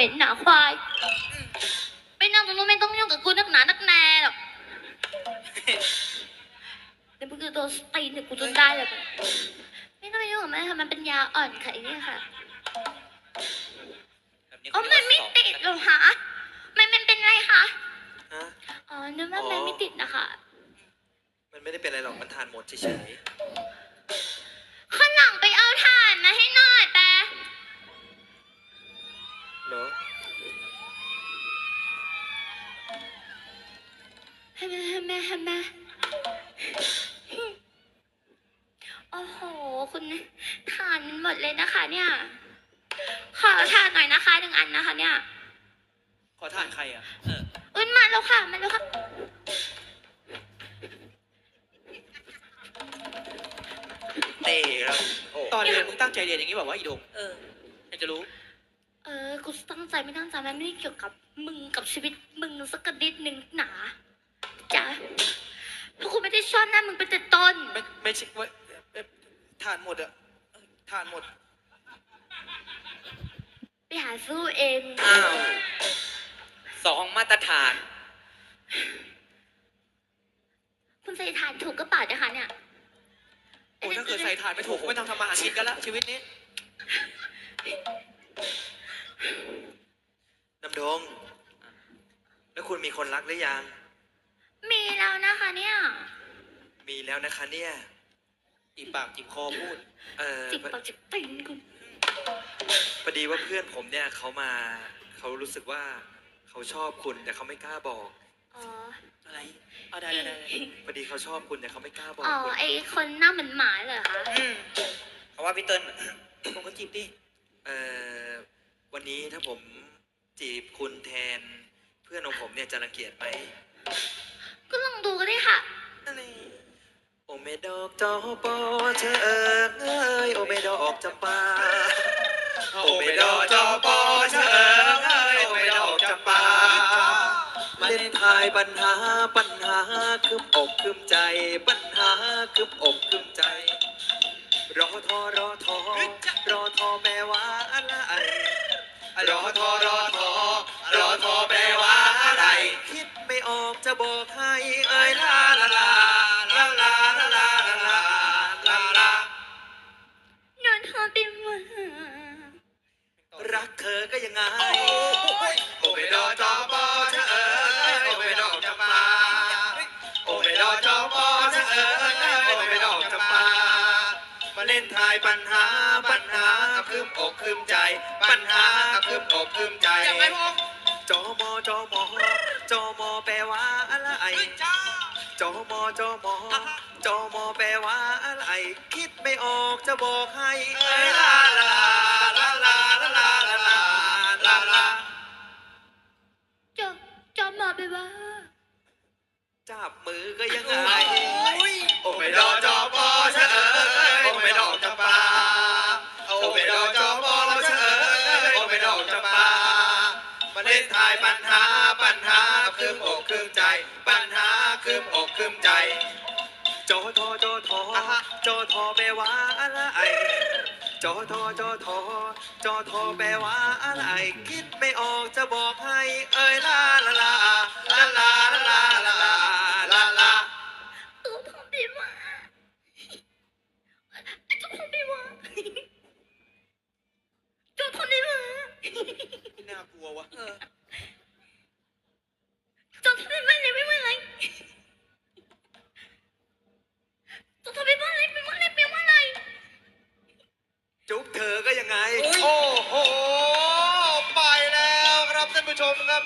เหม็นหนาควายไปนั่งตรงนู้นไม่ต้องยุ่งกับกูนักหนานักแน่หรอกเดี๋ยวมึงจะโดนสตีนเดี๋ยวกูจนได้เลยไม่ต้องไปยุ่งกับมันค่ะมันเป็นยาอ่อนค่ะไอ้เนี่ยค่ะแบบนี้อ๋อมันไม่ติดเหรอคะมันมันเป็นไรคะฮะอ๋อนึกว่ามันไม่ติดนะคะ มันไม่ได้เป็นอะไรหรอก มันทานหมดเฉยข้ ให้แม่ให้แม่ให้แม่โอ้โห คุณทานมันหมดเลยนะคะเนี่ย ขอทานหน่อยนะคะหนึ่งอันนะคะ เนี่ย ขอทานใครอะ เอออุ้ยมาแล้วค่ะ มาแล้วค่ะ เต้ครับโอ้ตอนเรียนมึงตั้งใจเรียนอย่างนี้บอกว่าอีโดงเอออยากจะรู้ เออ กูตั้งใจไม่ตั้งใจมันไม่ได้เกี่ยวกับมึงกับชีวิตมึงสักกระดิดหนึ่งหนาจ้ะเพราะกู ไม่ได้ชอบหน้ามึงเป็นแต่ต้นไม่ไม่ใช่ว่าเอ่อทานหมดอะเออทานหมด ไปหาสู้เอง อ้าวสองมาตรฐาน คุณใส่ฐานถูกกระเป๋านะคะเนี่ยโอ้ถ้าเกิดใส่ทานไม่ถูกก็ไม่ต้องทำมาหากินกันละชีวิตนี้น้ำดง แล้วคุณมีคนรักหรือยัง มีแล้วนะคะเนี่ยมี แล้วนะคะเนี่ยจีบปากจีบคอพูด เออจิบปากจิบตีนคุณพอดีว่าเพื่อนผมเนี่ยเขามาเขารู้สึกว่าเขาชอบคุณแต่เขาไม่กล้าบอก อ๋ออะไรเอาได้ได้ได้ได้พอดีเขาชอบคุณแต่เขาไม่กล้าบอกอ๋อคุณไอคนหน้าเหมือนหมาเหรอคะอืมเขาว่าพี่เติ้ลผมก็จีบดิเออวันนี้ถ้าผมจีบคุณแทน เพื่อนของผมเนี่ยจะรังเกียจไหมก็ลองดูก็ได้ค่ะอะไรโอ เมดอกจอปอเธอเอิงเอ้ยโอเมดอกจำปาโอเมดอจอปอเชิงเอ้ยโอเมดอจำปามาเล่นทายปัญหาปัญหาคืบอกคืมใจ ปัญหาคืบอกคืมใจ รอทอรอทอรอทอแปลว่าอะไรรอทอรอทอรอทอแปลว่าอะไร คิดไม่ออกจะบอกให้เอ้ยลา นอนทอเป็นหมรักเธอก็ยังไงโอเมดอจอปอเชิงเอ้ยโอเมดอจำปาโอเมดอจอปอเชิงเอ้ยโอเมดอจำปามาเล่นทายปัญหาปัญหาคืบอกคืมใจ ปัญหาคืบอกคืมใจยังไงพงจอมอจอมอจอมอแปลว่าอะไรจอมอจอมอ จอมอแปลว่าอะไร คิดไม่ออกจะบอกให้ลาลาลาลาลาลาลาลาลาลาจอจอมมาไปว่า จับมือก็ยังไงโอเมดอจอปอเชเอ้ยโอเมดอกจำปาโอเมดอจอปอเชเอ้ยโอเมดอกจำปามาเล่นทายปัญหาปัญหาคืบอกคืมใจ ปัญหาคืบอกคืมใจ ทอจอทอจอทอแปลว่าอะไรจอทอจอทอจอทอแปลว่าอะไร คิดไม่ออกจะบอกให้เอ้ยลา ธอก็ยังไง โอ้โห ไปแล้วครับท่านผู้ชมครับ